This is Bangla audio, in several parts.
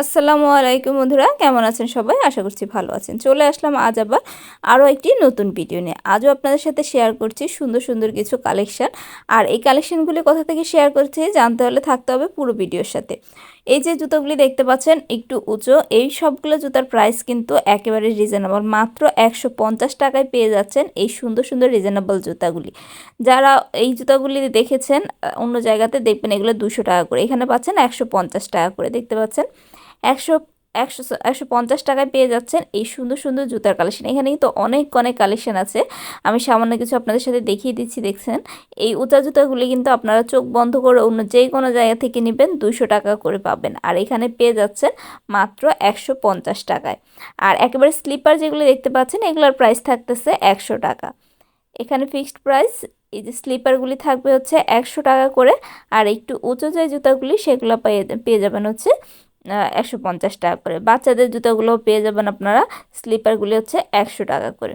আসসালামু আলাইকুম বন্ধুরা, কেমন আছেন সবাই? আশা করছি ভালো আছেন। চলে আসলাম আজ আবার আরও একটি নতুন ভিডিও নিয়ে। আজও আপনাদের সাথে শেয়ার করছি সুন্দর সুন্দর কিছু কালেকশান আর এই কালেকশানগুলি কোথা থেকে শেয়ার করছি, জানতে হলে থাকতে হবে পুরো ভিডিওর সাথে। এই যে জুতোগুলি দেখতে পাচ্ছেন, একটু উঁচু। এই সবগুলো জুতার প্রাইস কিন্তু একেবারে রিজনেবল মাত্র একশো পঞ্চাশ টাকায় পেয়ে যাচ্ছেন এই সুন্দর সুন্দর রিজনেবল জুতাগুলি। যারা এই জুতাগুলি দেখেছেন, অন্য জায়গাতে দেখবেন এগুলো দুশো টাকা করে। এখানে পাচ্ছেন একশো পঞ্চাশ টাকা করে। দেখতে পাচ্ছেন? একশো একশো একশো পঞ্চাশ টাকায় পেয়ে যাচ্ছেন এই সুন্দর সুন্দর জুতার কালেকশন। এখানে কিন্তু অনেক অনেক কালেকশন আছে। আমি সামান্য কিছু আপনাদের সাথে দেখিয়ে দিচ্ছি, দেখছেন? এই উঁচা জুতাগুলি কিন্তু আপনারা চোখ বন্ধ করে অন্য যে কোনো জায়গা থেকে নেবেন দুশো টাকা করে পাবেন। আর এখানে পেয়ে যাচ্ছেন মাত্র একশো পঞ্চাশ টাকায়। আর একেবারে স্লিপার যেগুলি দেখতে পাচ্ছেন, এগুলোর প্রাইস থাকতেছে একশো টাকা। এখানে ফিক্সড প্রাইস, এই যে স্লিপারগুলি থাকবে হচ্ছে একশো টাকা করে। আর একটু উঁচু যে জুতাগুলি, সেগুলো পেয়ে পেয়ে যাবেন হচ্ছে একশো পঞ্চাশ টাকা করে। বাচ্চাদের জুতোগুলো পেয়ে যাবেন আপনারা, স্লিপারগুলি হচ্ছে একশো টাকা করে।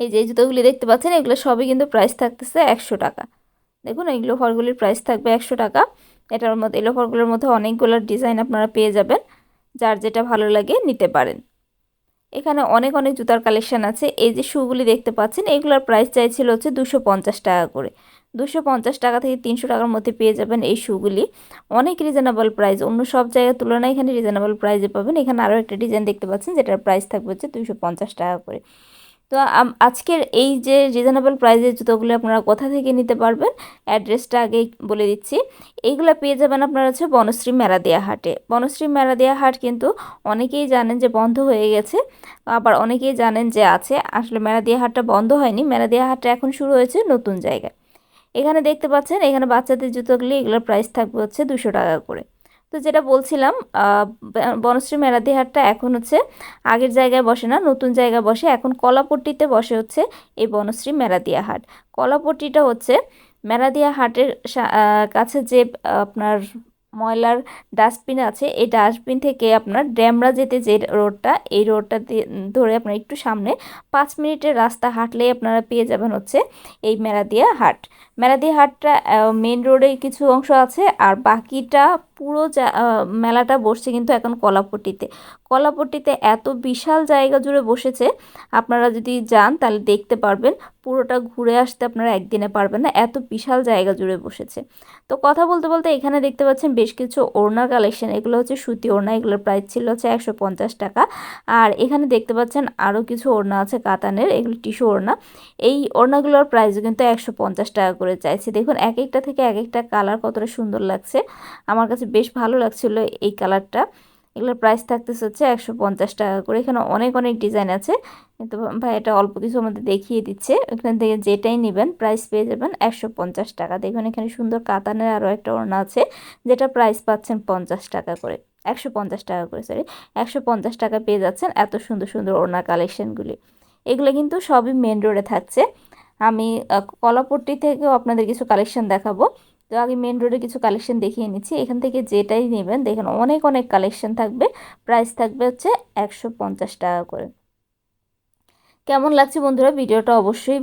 এই যে জুতোগুলি দেখতে পাচ্ছেন, এগুলো সবই কিন্তু প্রাইস থাকতেছে একশো টাকা। দেখুন, এই লোফারগুলির প্রাইস থাকবে একশো টাকা। এটার মধ্যে, এই লোফারগুলোর মধ্যে অনেকগুলো ডিজাইন আপনারা পেয়ে যাবেন, যার যেটা ভালো লাগে নিতে পারেন। এখানে অনেক অনেক জুতার কালেকশান আছে। এই যে শুগুলি দেখতে পাচ্ছেন, এগুলোর প্রাইস চাইছিল হচ্ছে দুশো পঞ্চাশ টাকা করে। দুশো পঞ্চাশ টাকা থেকে তিনশো টাকার মধ্যে পেয়ে যাবেন এই শুগুলি। অনেক রিজনেবল প্রাইস অন্য সব জায়গার তুলনায় এখানে রিজনেবল প্রাইসে পাবেন। এখানে আরও একটা ডিজাইন দেখতে পাচ্ছেন, যেটার প্রাইস থাকবে হচ্ছে দুশো পঞ্চাশ টাকা করে। তো আজকের এই যে রিজনেবল প্রাইজের জুতোগুলো আপনারা কোথা থেকে নিতে পারবেন অ্যাড্রেসটা আগেই বলে দিচ্ছি। এইগুলো পেয়ে যাবেন আপনারা হচ্ছে বনশ্রী মেলাদিয়া হাটে। বনশ্রী মেলাদিয়া হাট কিন্তু অনেকেই জানেন যে বন্ধ হয়ে গেছে, আবার অনেকেই জানেন যে আছে। আসলে মেলাদিয়া হাটটা বন্ধ হয়নি মেলাদিয়া হাটটা এখন শুরু হয়েছে নতুন জায়গায়। এখানে দেখতে পাচ্ছেন, এখানে বাচ্চাদের জুতোগুলি এগুলোর প্রাইস থাকবে হচ্ছে দুশো টাকা করে। তো যেটা বলছিলাম বনশ্রী মেরাদি হাটটা এখন হচ্ছে আগের জায়গায় বসে না, নতুন জায়গায় বসে। এখন কলাপট্টিতে বসে হচ্ছে এই বনশ্রী মেলাদিয়া হাট। কলাপট্টিটা হচ্ছে মেলাদিয়া হাটের কাছে যে আপনার ময়লার ডাস্টবিন আছে, এই ডাস্টবিন থেকে আপনার ড্যামরা যেতে যে রোডটা, এই রোডটা ধরে আপনার একটু সামনে পাঁচ মিনিটের রাস্তা হাঁটলেই আপনারা পেয়ে যাবেন হচ্ছে এই মেরাদিয়া হাট। মেরাদিয়া হাটটা মেন রোডে কিছু অংশ আছে আর বাকিটা পুরো মেলাটা বসছে কিন্তু এখন কলাপট্টিতে। কলাপট্টিতে এত বিশাল জায়গা জুড়ে বসেছে, আপনারা যদি যান তাহলে দেখতে পারবেন। পুরোটা ঘুরে আসতে আপনারা একদিনে পারবেন না, এত বিশাল জায়গা জুড়ে বসেছে। তো কথা বলতে বলতে এখানে দেখতে পাচ্ছেন বেশ কিছু ওড়নার কালেকশন এগুলো হচ্ছে সুতি ওড়না, এগুলোর প্রাইস ছিল হচ্ছে একশো পঞ্চাশ টাকা। আর এখানে দেখতে পাচ্ছেন আরও কিছু ওড়না আছে কাতানের, এগুলো টিস্যু ওড়না। এই ওড়নাগুলোর প্রাইসও কিন্তু একশো পঞ্চাশ টাকা করে চাইছি। দেখুন, এক একটা থেকে এক একটা কালার কতটা সুন্দর লাগছে। আমার কাছে বেশ ভালো লাগছিল এই কালারটা। এগুলোর প্রাইস থাকতেছে হচ্ছে একশো পঞ্চাশ টাকা করে। এখানে অনেক অনেক ডিজাইন আছে। কিন্তু ভাই এটা অল্প কিছু আমাদের দেখিয়ে দিচ্ছে। এখান থেকে যেটাই নেবেন প্রাইস পেয়ে যাবেন একশো পঞ্চাশ টাকা। দেখুন এখানে সুন্দর কাতানের আরও একটা ওড়না আছে, যেটা প্রাইস পাচ্ছেন পঞ্চাশ টাকা করে। একশো পঞ্চাশ টাকা করে সরি একশো পঞ্চাশ টাকা পেয়ে যাচ্ছেন এত সুন্দর সুন্দর ওড়না কালেকশনগুলি এগুলো কিন্তু সবই মেন রোডে থাকছে। আমি কলাপট্টি থেকেও আপনাদের কিছু কালেকশন দেখাবো। তো আগে মেন রোডে কিছু কালেকশন দেখিয়ে নিচ্ছি। এখান থেকে যেটাই নেবেন, দেখেন অনেক অনেক কালেকশন থাকবে। প্রাইস থাকবে হচ্ছে একশো পঞ্চাশ টাকা করে। কেমন লাগছে বন্ধুরা? ভিডিওটা অবশ্যই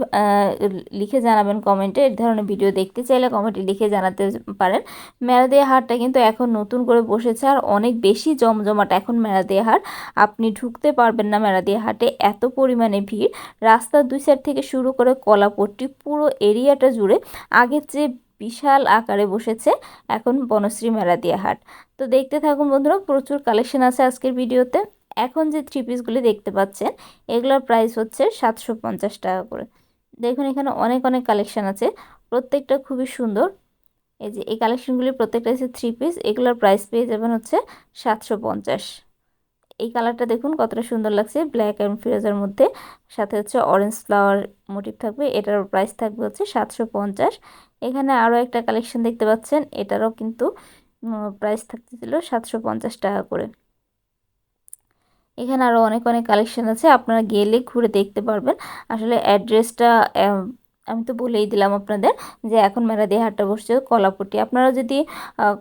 লিখে জানাবেন কমেন্টে এই ধরনের ভিডিও দেখতে চাইলে কমেন্টে লিখে জানাতে পারেন। মেলা মেলাদিয়া হাটটা কিন্তু এখন নতুন করে বসেছে আর অনেক বেশি জমজমাট এখন মেলা মেলাদিয়া হাট। আপনি ঢুকতে পারবেন না মেলাদিয়া হাটে। এত পরিমাণে ভিড়। রাস্তার দুই সাইড থেকে শুরু করে কলাপট্টি পুরো এরিয়াটা জুড়ে। আগের যে বিশাল আকারে বসেছে এখন বনশ্রী মেলাদিয়া হাট তো দেখতে থাকুন বন্ধুরা, প্রচুর কালেকশন আছে আজকের ভিডিওতে। এখন যে থ্রি পিসগুলি দেখতে পাচ্ছেন, এগুলোর প্রাইস হচ্ছে সাতশো পঞ্চাশ টাকা করে। দেখুন, এখানে অনেক অনেক কালেকশন আছে। প্রত্যেকটা খুবই সুন্দর। এই যে, এই কালেকশনগুলি প্রত্যেকটা হচ্ছে থ্রি পিস এগুলোর প্রাইস পেয়ে যাবেন হচ্ছে সাতশো পঞ্চাশ। এই কালারটা দেখুন, কতটা সুন্দর লাগছে। ব্ল্যাক অ্যান্ড ফিরোজার মধ্যে। সাথে হচ্ছে অরেঞ্জ ফ্লাওয়ার মোটিভ থাকবে। এটার প্রাইস থাকবে হচ্ছে সাতশো পঞ্চাশ। এখানে আরও একটা কালেকশন দেখতে পাচ্ছেন। এটারও কিন্তু প্রাইস থাকতে থাকতেছিল সাতশো পঞ্চাশ টাকা করে। এখানে আরও অনেক অনেক কালেকশন আছে। আপনারা গেলে ঘুরে দেখতে পারবেন। আসলে অ্যাড্রেসটা আমি তো বলেই দিলাম আপনাদের যে এখন মেরাদি হাটটা বসছে কলাপট্টি। আপনারা যদি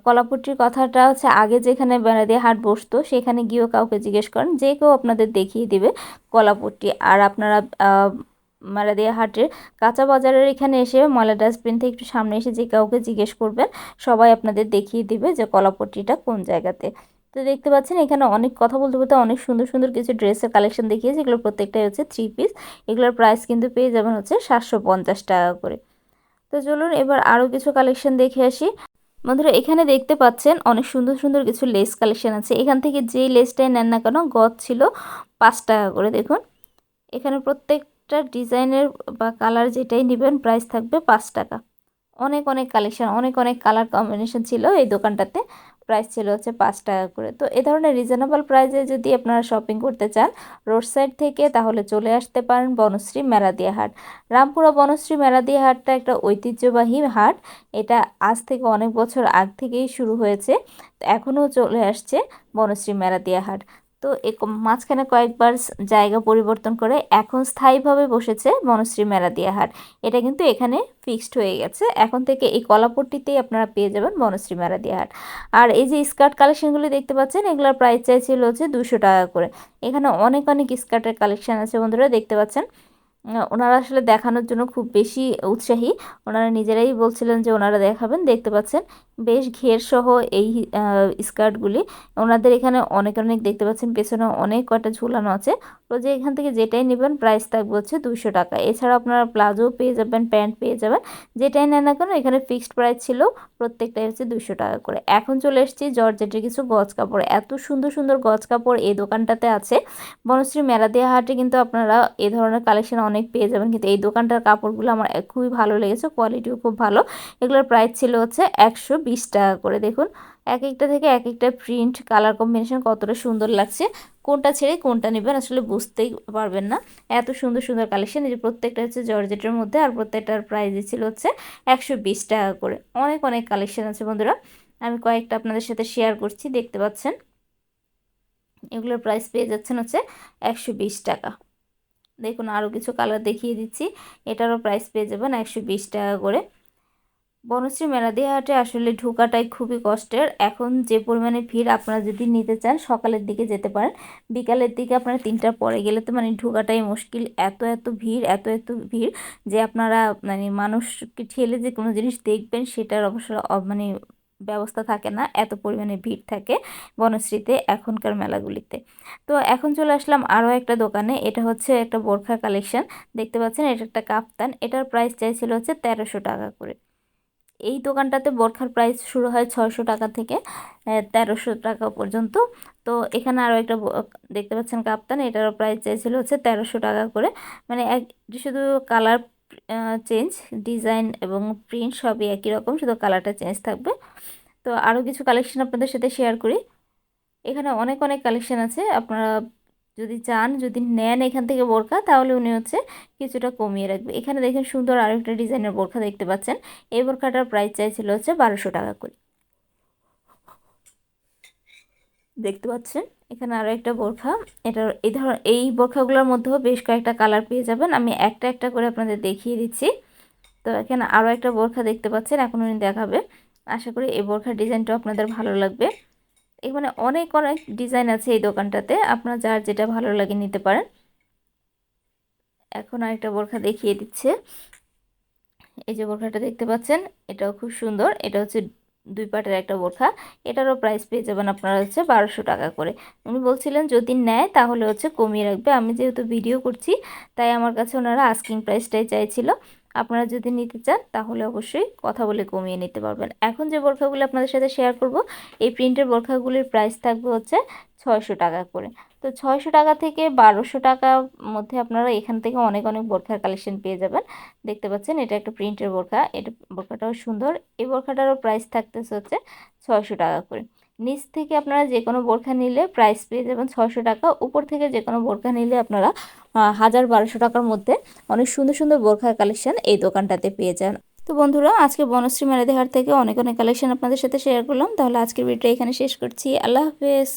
কলাপট্টির কথাটা হচ্ছে আগে যেখানে মেরাদি হাট বসতো সেখানে গিয়েও কাউকে জিজ্ঞেস করেন, যে কেউ আপনাদের দেখিয়ে দিবে কলাপট্টি। আর আপনারা মারাদিয়া হাটের কাঁচা বাজারের এখানে এসে ময়লা ডাস্টবিন থেকে একটু সামনে এসে যে কাউকে জিজ্ঞেস করবেন, সবাই আপনাদের দেখিয়ে দিবে যে কলাপট্টিটা কোন জায়গাতে। তো দেখতে পাচ্ছেন এখানে অনেক কথা বলতে বলতে অনেক সুন্দর সুন্দর কিছু ড্রেসের কালেকশন দেখিয়েছে, এগুলো প্রত্যেকটাই হচ্ছে থ্রি পিস এগুলোর প্রাইস কিন্তু পেয়ে যাবেন হচ্ছে সাতশো পঞ্চাশ টাকা করে। তো চলুন এবার আরও কিছু কালেকশন দেখে আসি। বন্ধুরা, এখানে দেখতে পাচ্ছেন অনেক সুন্দর সুন্দর কিছু লেস কালেকশন আছে। এখান থেকে যেই লেসটাই নেন না কেন গজ ছিল পাঁচ টাকা করে। দেখুন, এখানে প্রত্যেকটা ডিজাইনের বা কালার যেটাই নেবেন প্রাইস থাকবে পাঁচ টাকা। অনেক অনেক কালেকশান অনেক অনেক কালার কম্বিনেশন ছিল এই দোকানটাতে। প্রাইস ছিল হচ্ছে পাঁচ টাকা করে। তো এ ধরনের রিজনেবল প্রাইসে যদি আপনারা শপিং করতে চান রোড সাইড থেকে তাহলে চলে আসতে পারেন বনশ্রী মেরাদিয়া হাট। রামপুরা বনশ্রী মেরাদিয়া হাটটা একটা ঐতিহ্যবাহী হাট। এটা আজ থেকে অনেক বছর আগ থেকেই শুরু হয়েছে। এখনও চলে আসছে বনশ্রী মেরাদিয়া হাট। তো মাঝখানে কয়েকবার জায়গা পরিবর্তন করে এখন স্থায়ীভাবে বসেছে বনশ্রী মেলাদিয়া হাট এটা কিন্তু এখানে ফিক্সড হয়ে গেছে। এখন থেকে এই কলাপট্টিতেই আপনারা পেয়ে যাবেন বনশ্রী মেলাদিয়া হাট আর এই যে স্কার্ট কালেকশনগুলি দেখতে পাচ্ছেন, এগুলোর প্রাইস চাইছিল হচ্ছে দুশো টাকা করে। এখানে অনেক অনেক স্কার্টের কালেকশন আছে বন্ধুরা, দেখতে পাচ্ছেন। ওনারা আসলে দেখানোর জন্য খুব বেশি উৎসাহী। ওনারা নিজেরাই বলছিলেন যে ওনারা দেখাবেন, দেখতে পাচ্ছেন। বেশ ঘের সহ এই স্কার্টগুলি। ওনাদের এখানে অনেক অনেক দেখতে পাচ্ছেন, পেছনে অনেক কয়টা ঝুলানো আছে। তো যে এখান থেকে যেটাই নেবেন প্রাইস থাকবে হচ্ছে দুশো টাকা। এছাড়া আপনারা প্লাজো পেয়ে যাবেন, প্যান্ট পেয়ে যাবেন। যেটাই নেন না কেন, এখানে ফিক্সড প্রাইস ছিল, প্রত্যেকটাই হচ্ছে দুশো টাকা করে। এখন চলে এসেছি জর্জেটের কিছু গজ কাপড়। এত সুন্দর সুন্দর গজ কাপড় এই দোকানটাতে আছে। বনশ্রী মেলাদিয়া হাটে কিন্তু আপনারা এ ধরনের কালেকশন অনেক পেয়ে যাবেন। কিন্তু এই দোকানটার কাপড়গুলো আমার খুবই ভালো লেগেছে, কোয়ালিটিও খুব ভালো। এগুলোর প্রাইস ছিল হচ্ছে একশো বিশ টাকা করে। দেখুন এক একটা থেকে এক একটা প্রিন্ট কালার কম্বিনেশন কতটা সুন্দর লাগছে। কোনটা ছেড়ে কোনটা নেবেন আসলে বুঝতেই পারবেন না। এত সুন্দর সুন্দর কালেকশন এই যে প্রত্যেকটা হচ্ছে জর্জেটের মধ্যে আর প্রত্যেকটার প্রাইস ছিল হচ্ছে একশো বিশ টাকা করে। অনেক অনেক কালেকশন আছে বন্ধুরা। আমি কয়েকটা আপনাদের সাথে শেয়ার করছি, দেখতে পাচ্ছেন। এগুলোর প্রাইস পেয়ে যাচ্ছেন হচ্ছে একশো বিশ টাকা। দেখুন আরও কিছু কালার দেখিয়ে দিচ্ছি। এটারও প্রাইস পেয়ে যাবেন একশো বিশ টাকা করে। বনশ্রী মেলাদি হাটে আসলে ঢোকাটাই খুবই কষ্টের। এখন যে পরিমাণে ভিড় আপনারা যদি নিতে চান, সকালের দিকে যেতে পারেন। বিকালের দিকে আপনারা তিনটার পরে গেলে তো মানে ঢোকাটাই মুশকিল। এত এত ভিড়, এত এত ভিড় যে আপনারা মানে মানুষকে ঠেলে যে কোনো জিনিস দেখবেন, সেটার অবশ্য মানে ব্যবস্থা থাকে না, এত পরিমাণে ভিড় থাকে বনশ্রীতে, এখনকার মেলাগুলিতে। তো এখন চলে আসলাম আরও একটা দোকানে, এটা হচ্ছে একটা বোরখা কালেকশন, দেখতে পাচ্ছেন এটা একটা কাপ্তান এটার প্রাইস চাইছিল হচ্ছে তেরোশো টাকা করে। এই দোকানটাতে বোরখার প্রাইস শুরু হয় ছয়শো টাকা থেকে তেরোশো টাকা পর্যন্ত। তো এখানে আরও একটা দেখতে পাচ্ছেন কাপ্তান এটারও প্রাইস চাইছিল হচ্ছে তেরোশো টাকা করে। মানে এক, শুধু কালার চেঞ্জ ডিজাইন এবং প্রিন্ট সবই একই রকম, শুধু কালারটা চেঞ্জ থাকবে। তো আরও কিছু কালেকশন আপনাদের সাথে শেয়ার করি। এখানে অনেক অনেক কালেকশন আছে। আপনারা যদি চান, যদি নেন এখান থেকে বোরখা, তাহলে উনি হচ্ছে কিছুটা কমিয়ে রাখবে। এখানে দেখেন সুন্দর আরেকটা ডিজাইনের বোরখা দেখতে পাচ্ছেন। এই বোরখাটার প্রাইস চাইছিল হচ্ছে বারোশো টাকা করে। দেখতে পাচ্ছেন? এখানে আরও একটা বোরখা। এটার এই ধর, এই বোরখাগুলোর মধ্যেও বেশ কয়েকটা কালার পেয়ে যাবেন। আমি একটা একটা করে আপনাদের দেখিয়ে দিচ্ছি। তো এখানে আরও একটা বোরখা দেখতে পাচ্ছেন এখন উনি দেখাবে। আশা করি এই বোরখার ডিজাইনটাও আপনাদের ভালো লাগবে। এখানে অনেক অনেক ডিজাইন আছে এই দোকানটাতে। আপনার যার যেটা ভালো লাগে নিতে পারেন। এখন আরেকটা বোরখা দেখিয়ে দিচ্ছে। এই যে বোরখাটা দেখতে পাচ্ছেন, এটাও খুব সুন্দর। এটা হচ্ছে দুই পাটের একটা বোরখা, এটারও প্রাইস পেয়ে যাবেন আপনারা হচ্ছে বারোশো টাকা করে। উনি বলছিলেন, যদি নেয় তাহলে হচ্ছে কমিয়ে রাখবে। আমি যেহেতু ভিডিও করছি, তাই আমার কাছে ওনারা আস্কিং প্রাইসটাই চাইছিল। আপনারা যদি নিতে চান, তাহলে অবশ্যই কথা বলে কমিয়ে নিতে পারবেন। এখন যে বোরখাগুলি আপনাদের সাথে শেয়ার করব, এই প্রিন্টের বোরখাগুলির প্রাইস থাকবে হচ্ছে ছয়শো টাকা করে। তো ছয়শো টাকা থেকে বারোশো টাকার মধ্যে আপনারা এখান থেকে অনেক অনেক বোরখার কালেকশন পেয়ে যাবেন। দেখতে পাচ্ছেন, এটা একটা প্রিন্টের বোরখা। এটা বোরখাটাও সুন্দর। এই বোরখাটারও প্রাইস থাকতেছে হচ্ছে ছয়শো টাকা করে। নিচ থেকে আপনারা যে কোনো বোরখা নিলে প্রাইস পেয়ে যাবেন ছয়শো টাকা। উপর থেকে যে কোনো বোরখা নিলে আপনারা হাজার বারোশো টাকার মধ্যে অনেক সুন্দর সুন্দর বোরখার কালেকশন এই দোকানটাতে পেয়ে যান। তো বন্ধুরা, আজকে বনশ্রী মেলাদিহার থেকে অনেক অনেক কালেকশন আপনাদের সাথে শেয়ার করলাম। তাহলে আজকের ভিডিওটা এখানে শেষ করছি। আল্লাহ হাফেজ।